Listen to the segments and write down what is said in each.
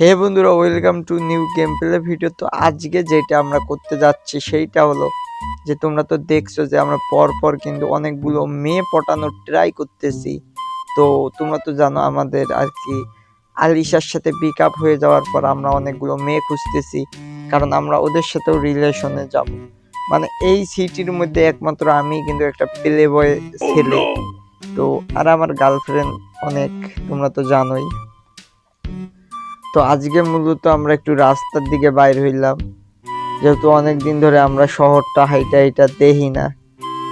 হে বন্ধুরা welcome to new game play video তো আজকে যেটা আমরা করতে যাচ্ছি সেইটা হলো যে তোমরা তো দেখছ যে আমরা পর পর কিন্তু অনেকগুলো মেয়ে পটানোর ট্রাই করতেছি। তো তোমরা তো জানো আমাদের আর কি আলিশার সাথে পিক আপ হয়ে যাওয়ার পর আমরা অনেকগুলো মেয়ে খুঁজতেছি কারণ আমরা ওদের সাথেও রিলেশনে যাব। মানে এই সিটির মধ্যে একমাত্র আমি কিন্তু একটা প্লে বয় ছেলে। তো আর আমার গার্লফ্রেন্ড অনেক তোমরা তো জানোই। তো আজকে মূলত আমরা একটু রাস্তার দিকে বাইর হইলাম। যেহেতু অনেক দিন ধরে আমরা শহরটা হাইটা হাইটা দেখি না,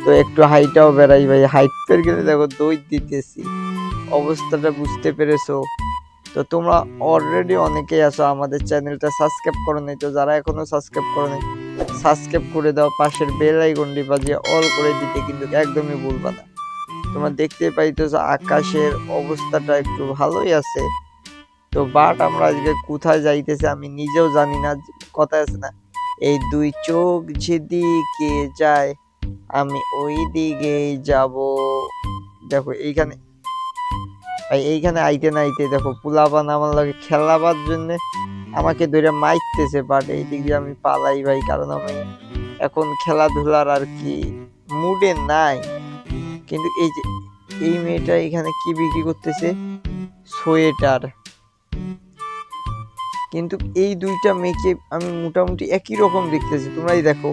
তো একটু হাইটাও বেড়াই ভাই। হাইট পের গেলে দেখো দই দিতেছি। অবস্থাটা বুঝতে পেরেছ? তো তোমরা অলরেডি অনেকেই আছো, আমাদের চ্যানেলটা সাবস্ক্রাইব করো নাই। তো যারা এখনও সাবস্ক্রাইব করো নাই সাবস্ক্রাইব করে দাও। পাশের বেল আইকনটি বাজিয়ে অল করে দিতে কিন্তু একদমই ভুলবা না। তোমরা দেখতে পাইতেছো আকাশের অবস্থাটা একটু ভালোই আছে। তো বাট আমরা আজকে কোথায় যাইতেছে আমি নিজেও জানি না, কথা আছে না। এই দুই চোখ যেদিকে যায়, আমি ওই দিকেই যাব। দেখো এইখানে এইখানে আইতে না আইতে দেখো পোলাপান আমার লাগে খেলাবার জন্য আমাকে ধরে মাইতেছে বাট এই দিক দিয়ে আমি পালাই ভাই, কারণ আমি এখন খেলাধুলার আর কি মুডে নাই। কিন্তু এই যে, এই মেয়েটা এখানে কি বিক্রি করতেছে? সোয়েটার। কিন্তু এই দুইটা মেয়েকে আমি মোটামুটি একই রকম দেখতেছি। তোমরাই দেখো,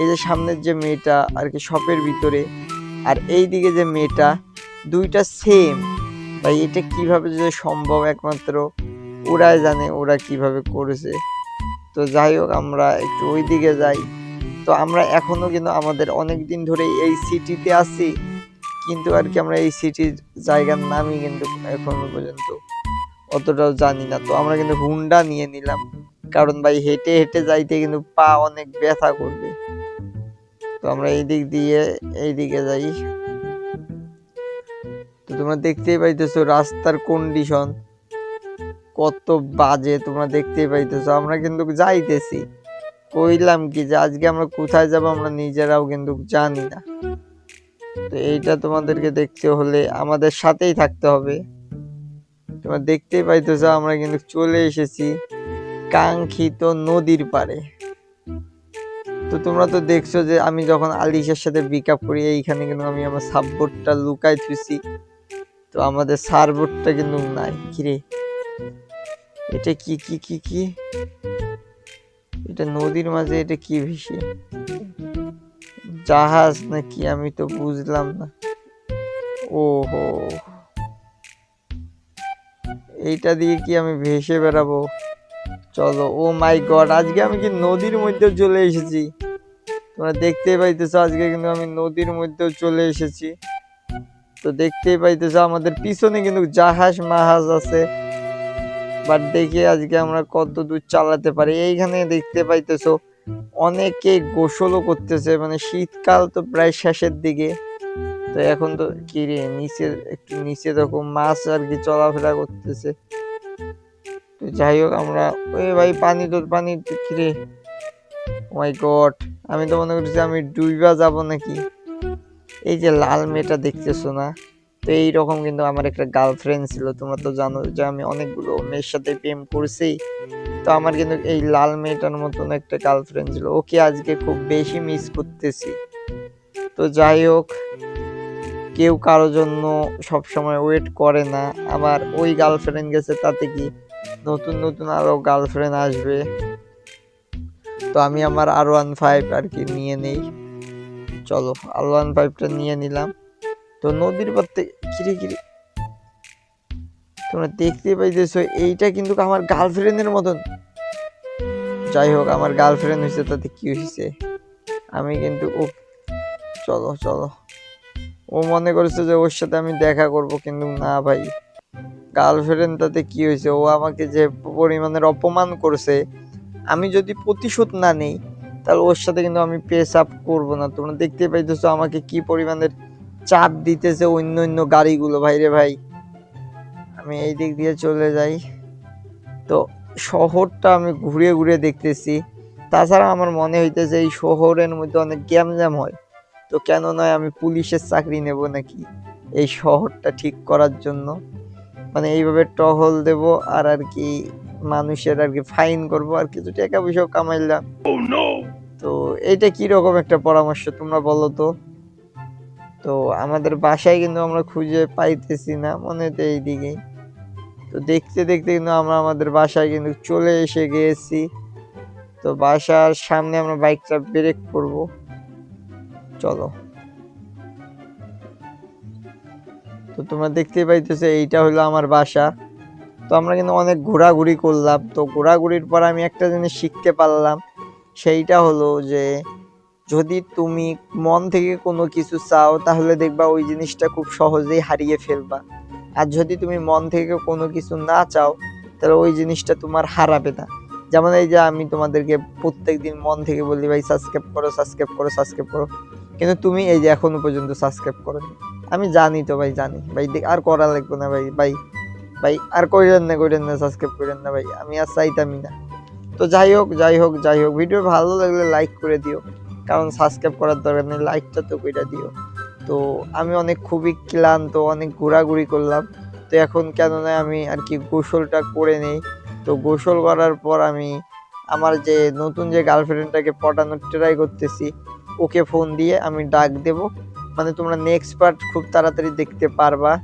এই যে সামনের যে মেয়েটা আর কি শপের ভিতরে, আর এই দিকে যে মেয়েটা, দুইটা সেম ভাই, এটা কীভাবে যে সম্ভব একমাত্র, ওরাই জানে ওরা কীভাবে করেছে। তো যাই হোক, আমরা একটু ওই দিকে যাই। তো আমরা এখনও কিন্তু আমাদের অনেক দিন ধরে এই সিটিতে আছি, কিন্তু আর কি আমরা এই সিটির জায়গার নামই কিন্তু এখনও পর্যন্ত অতটাও জানি না। তো আমরা কিন্তু হুন্ডা নিয়ে নিলাম। কারণ ভাই, হেঁটে হেঁটে যাইতে কিন্তু পা অনেক ব্যথা করবে। তো আমরা এই দিক দিয়ে এই দিকে যাই। তো তোমরা দেখতেই পাইতেছো রাস্তার কন্ডিশন কত বাজে, তোমরা দেখতেই পাইতেছো। আমরা কিন্তু যাইতেছি। কইলাম কি যে আজকে আমরা কোথায় যাব আমরা নিজেরাও কিন্তু জানি না। তো এইটা তোমাদেরকে দেখতে হলে আমাদের সাথেই থাকতে হবে। তোমরা দেখতেই পাইতেছো, আমরা কিন্তু চলে এসেছি কাঙ্ক্ষিত নদীর পাড়ে। তো তোমরা তো দেখছ যে আমি যখন আলিশের সাথে পিক আপ করি, এইখানে কিন্তু আমি আমার সাববোর্ডটা লুকাই থুইছি তো আমাদের সারবোর্ডটা কিন্তু নাই, কিরে? এটা কি কি কি কি? এটা নদীর মাঝে এটা কি ভেসে? জাহাজ নাকি আমি তো বুঝলাম না। ওহো। এইটা দিয়ে কি আমি ভেসে বেড়াবো? চলো, ও মাই গড, আজকে আমি কি নদীর মধ্যে চলে এসেছি? তোমরা দেখতেই পাইতেছো, আজকে কিন্তু আমি নদীর মধ্যেও চলে এসেছি। তো দেখতেই পাইতেছো, আমাদের পিছনে কিন্তু জাহাজ মাহাজ আছে। বাট দেখি আজকে আমরা কত দূর চালাতে পারি। এইখানে দেখতে পাইতেছো, অনেকে গোসলও করতেছে। মানে শীতকাল তো প্রায় শেষের দিকে। তো এখন তো কি রে, নিচে একটু নিচে দেখো মাছ আর কি চলাফেরা করতেছে। তো যাই হোক আমরা, ওই ভাই পানি তোর পানি কি রে। মাই গড আমি তো মনে করছি আমি ডুইবা যাব নাকি? এই যে লাল মেয়েটা দেখতেছো না? তো এইরকম কিন্তু আমার একটা গার্লফ্রেন্ড ছিল, তোমরা তো জানো যে আমি অনেকগুলো মেয়ের সাথে প্রেম করছি। তো আমার কিন্তু এই লাল মেয়েটার মতন একটা গার্লফ্রেন্ড ছিল, ওকে আজকে খুব বেশি মিস করতেছি। তো যাই হোক কেউ কারও জন্য সব সময় ওয়েট করে না। আমার ওই গার্লফ্রেন্ড গেছে, তাতে কি নতুন নতুন আরও গার্লফ্রেন্ড আসবে? তো আমি আমার আর ওয়ান ফাইভ আর কি নিয়ে নেই। চলো আর ওয়ান ফাইভটা নিয়ে নিলাম। তো নদীর পথে কিরে কিরে? তোমরা দেখতে পাইতেছো, এইটা কিন্তু আমার গার্লফ্রেন্ডের মতন। যাই হোক, আমার গার্লফ্রেন্ড হয়েছে তাতে কি হয়েছে আমি কিন্তু ও চলো চলো। ও মনে করেছে যে ওর সাথে আমি দেখা করব, কিন্তু না ভাই। গার্লফ্রেন্ড তাতে কি হয়েছে? ও আমাকে যে পরিমাণের অপমান করেছে, আমি যদি প্রতিশোধ না নেই, তাহলে ওর সাথে কিন্তু আমি পেস আপ করব না। তোমরা দেখতে পাইতেছো আমাকে কি পরিমাণের চাপ দিতেছে অন্য অন্য গাড়িগুলো। ভাই রে ভাই, আমি এই দিক দিয়ে চলে যাই। তো শহরটা আমি ঘুরে ঘুরে দেখতেছি। তাছাড়া আমার মনে হইতেছে এই শহরের মধ্যে অনেক গ্যামজ্যাম হয়। তো কেন নয় আমি পুলিশের চাকরি নেব নাকি? এই শহরটা ঠিক করার জন্য। মানে এইভাবে টহল দেব আর আর কি মানুষের আর কি ফাইন করব আর কিছু টাকা পয়সাও কামাইলাম। তো এইটা কি রকম একটা পরামর্শ তোমরা বলো তো? তো আমাদের বাসায় কিন্তু আমরা খুঁজে পাইতেছি না মনে তো এইদিকেই তো দেখতে দেখতে কিন্তু আমরা আমাদের বাসায় কিন্তু চলে এসে গিয়েছি তো বাসার সামনে আমরা বাইকটা ব্রেক করব। চলো। তো তোমরা দেখতেই পাইতেছো, এইটা হলো আমার বাসা। তো আমরা কিন্তু অনেক ঘোরাঘুরি করলাম। তো ঘোরাঘুরির পর আমি একটা জিনিস শিখতে পারলাম, সেইটা হলো যে যদি তুমি মন থেকে কোনো কিছু চাও, তাহলে দেখবা ওই জিনিসটা খুব সহজেই হারিয়ে ফেলবা। আর যদি তুমি মন থেকে কোনো কিছু না চাও, তাহলে ওই জিনিসটা তোমার হারাবে না। যেমন এই যে আমি তোমাদেরকে প্রত্যেকদিন মন থেকে বলি, ভাই সাবস্ক্রাইব করো সাবস্ক্রাইব করো সাবস্ক্রাইব করো। কিন্তু তুমি এই যে এখনও পর্যন্ত সাবস্ক্রাইব করো আমি জানি তো ভাই, জানি। ভাই আর করা লাগবে না ভাই ভাই ভাই, আর কইরেন না কইরেন না সাবস্ক্রাইব করেন না ভাই, আমি আর চাইতামই না। তো যাই হোক যাই হোক যাই হোক ভিডিও ভালো লাগলে লাইক করে দিও, কারণ সাবস্ক্রাইব করার দরকার নেই লাইকটা তো কইরা দিও। তো আমি অনেক খুবই ক্লান্ত, অনেক ঘোরাঘুরি করলাম, তো এখন কেন না আমি আর কি গোসলটা করে নেই। তো গোসল করার পর আমি আমার যে নতুন যে গার্লফ্রেন্ডটাকে পটানোর ট্রাই করতেছি ওকে ফোন দিয়ে আমি ডাক দেব। মানে তোমরা নেক্সট পার্ট খুব তাড়াতাড়ি দেখতে পারবা।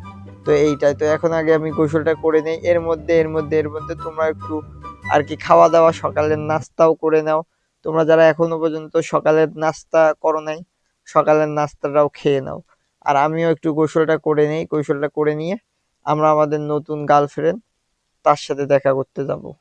তো এইটাই। তো এখন আগে আমি গোসলটা করে নেই। এর মধ্যে এর মধ্যে এর মধ্যে তোমরা একটু আর কি খাওয়া দাওয়া সকালের নাস্তাও করে নাও। তোমরা যারা এখনও পর্যন্ত সকালের নাস্তা করো নাই, সকালের নাস্তাটাও খেয়ে নাও। আর আমিও একটু গোসলটা করে নেই। কৌশলটা করে নিয়ে আমরা আমাদের নতুন গার্লফ্রেন্ড তার সাথে দেখা করতে যাব।